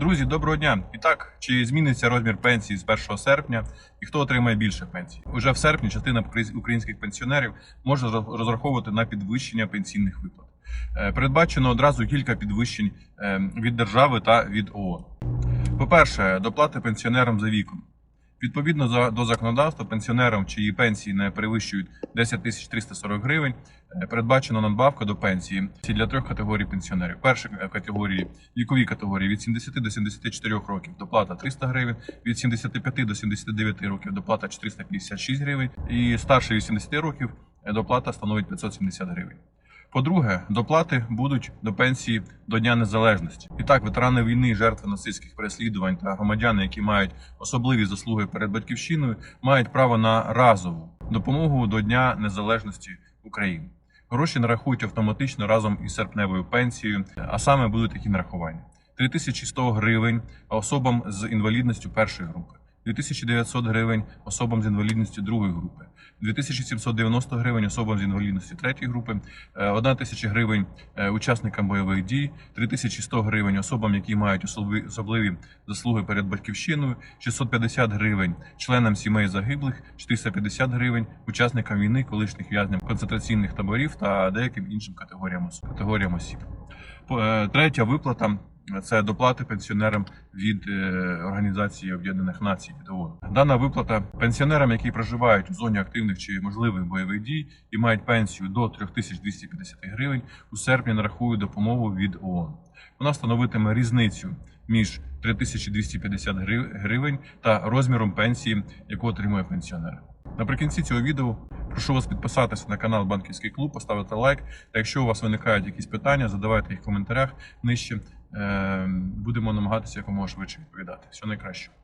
Друзі, доброго дня! І так, чи зміниться розмір пенсії з 1 серпня і хто отримає більше пенсій? Уже в серпні частина українських пенсіонерів може роз- розраховувати на підвищення пенсійних виплат. Е, Передбачено одразу кілька підвищень е, від держави та від ООН. По-перше, доплати пенсіонерам за віком. Відповідно до законодавства, пенсіонерам, чиї пенсії не перевищують 10 тисяч 340 гривень, е, передбачена надбавка до пенсії для трьох категорій пенсіонерів. Перша категорії вікові категорії від 70 до 74 років доплата 300 гривень, від 75 до 79 років доплата 456 гривень, і старше 80 років е, доплата становить 570 гривень. По-друге, доплати будуть до пенсії до Дня Незалежності. І так, ветерани війни, жертви нацистських переслідувань та громадяни, які мають особливі заслуги перед батьківщиною, мають право на разову допомогу до Дня Незалежності України. Гроші нарахують автоматично разом із серпневою пенсією, а саме будуть такі нарахування: 3100 гривень особам з інвалідністю першої групи, 2900 гривень особам з інвалідністю другої групи, 2790 гривень особам з інвалідністю третьої групи, 1 тисяча гривень е, учасникам бойових дій, 3100 гривень особам, які мають особливі, заслуги перед батьківщиною, 650 гривень членам сімей загиблих, 450 гривень учасникам війни, колишніх в'язням концентраційних таборів та деяким іншим категоріям осіб. Е, Третя виплата це доплати пенсіонерам від е, Організації Об'єднаних Націй від ООН. Дана виплата пенсіонерам, які проживають у зоні активних чи можливих бойових дій і мають пенсію до 3250 гривень, у серпні нарахують допомогу від ООН. Вона становитиме різницю між 3250 гри- гривень та розміром пенсії, яку отримує пенсіонер. Наприкінці цього відео прошу вас підписатися на канал Банківський клуб, поставити лайк. Та якщо у вас виникають якісь питання, задавайте їх в коментарях нижче. Е, Будемо намагатися якомога швидше відповідати. Всього найкращого.